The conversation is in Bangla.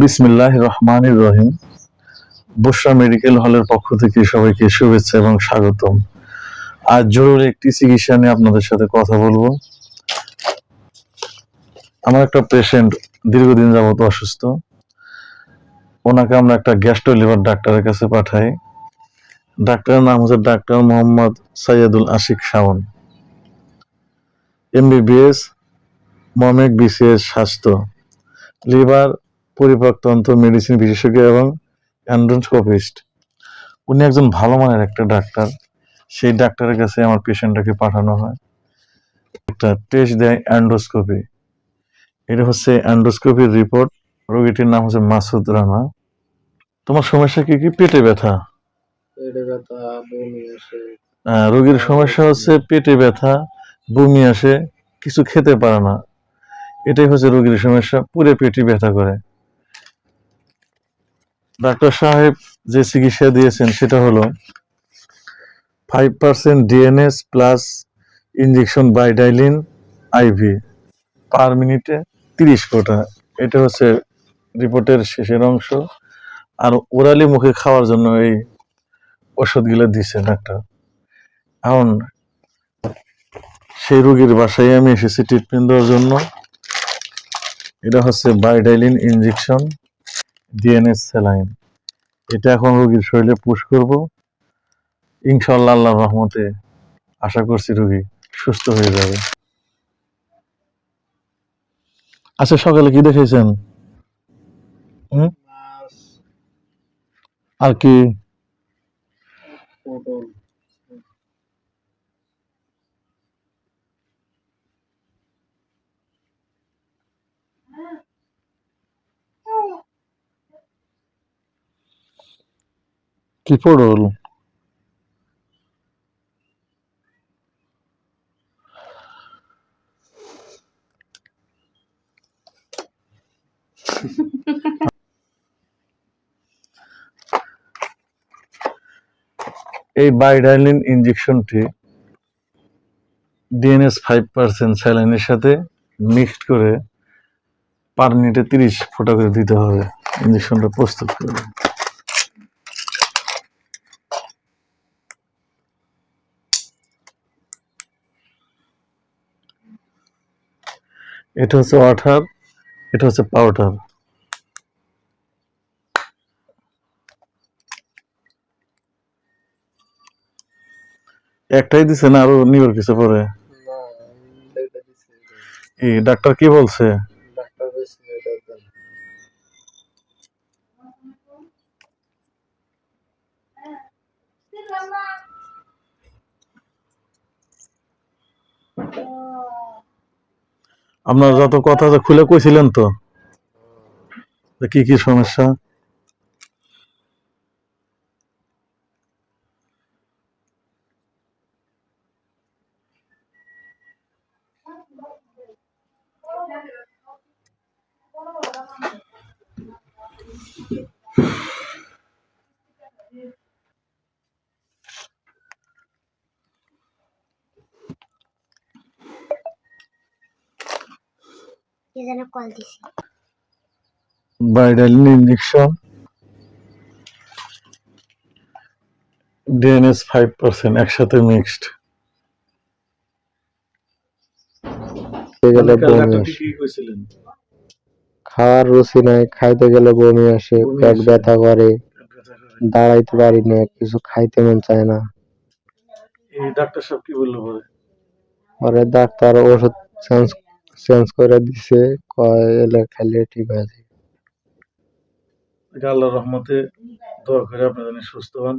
বিসমিল্লাহ রহমান রহিম বুশরা মেডিকেল হলের পক্ষ থেকে সবাইকে শুভেচ্ছা এবং স্বাগতম। আজ জরুরি একটি চিকিৎসা নিয়ে আপনাদের সাথে কথা বলব। আমার একটা পেশেন্ট দীর্ঘদিন যাবত অসুস্থ। ওনাকে আমরা একটা গ্যাস্ট্রো লিভার ডাক্তারের কাছে পাঠাই। ডাক্তারের নাম হচ্ছে ডাক্তার মোহাম্মদ সৈয়দুল আশিক শাওন। এমবিবিএস মমেক বিসিএস স্বাস্থ্য। লিভার পরিপাকতন্ত্র মেডিসিন বিশেষজ্ঞ এবং অ্যান্ড্রোস্কোপিস্ট উনি একজন ভালো মানের একটা ডাক্তার। সেই ডাক্তারের কাছে আমার পেশেন্টটাকে পাঠানো হয়। একটা টেস্ট দেয় অ্যান্ডোস্কোপি এটা হচ্ছে অ্যান্ডোস্কোপির রিপোর্ট রোগীটির নাম হচ্ছে মাসুদ রানা। তোমার সমস্যা কি কি? পেটে ব্যথা। পেটে ব্যথা বমি আসে। রোগীর সমস্যা হচ্ছে পেটে ব্যথা বমি আসে কিছু খেতে পারে না। এটাই হচ্ছে রোগীর সমস্যা পুরো পেটে ব্যথা করে। ডাক্তার সাহেব যে চিকিৎসা দিয়েছেন সেটা হলো five percent DNS plus injection বাইডাইলিন IV per মিনিটে তিরিশ কোটা এটা হচ্ছে রিপোর্টের শেষের অংশ। আর ওরালি মুখে খাওয়ার জন্য এই ওষুধগুলো দিছে ডাক্তার। এখন সেই রোগীর বাসায় আমি এসেছি ট্রিটমেন্ট দেওয়ার জন্য। এটা হচ্ছে বাইডাইলিন ইনজেকশন ডিএনএস স্যালাইন এটা এখন রোগীর শরীরে পুশ করব। ইনশাল্লাহ আল্লাহ রহমতে আশা করছি রোগী সুস্থ হয়ে যাবে। আচ্ছা সকালে কি দেখেছেন আর কি কি পড়ল এই বাইডাইলিন ইনজেকশনটি ডিএনএস ফাইভ পার্সেন্ট স্যালাইনের সাথে মিক্সড করে পার মিনিটে তিরিশ ফোঁটা করে দিতে হবে। ইনজেকশনটা প্রস্তুত করে। এটা হচ্ছে ওয়াটার এটা হচ্ছে পাউডার। একটাই দিছে না আরও নিবার কিছু পরে? ডাক্তার কি বলছে? আপনার যত কথা খুলে কইছিলেন তো। কি কি সমস্যা? কে যেন কল দিছে। ডিএনএস ফাইভ পার্সেন্ট একসাথে মিক্সড খাওয়ার রুচি নাই খাইতে গেলে বমি আসে। পেট ব্যথা করে দাঁড়াইতে পারি না কিছু খাইতে মন চায় না। ডাক্তার সব কি বলল পরে? পরে ডাক্তার ওষুধ চেঞ্জ চেঞ্জ করে দিছে, কয় এলে খাইলে ঠিক হয়ে এটা আল্লাহর রহমতে দোয়া করে আপনি সুস্থ হন।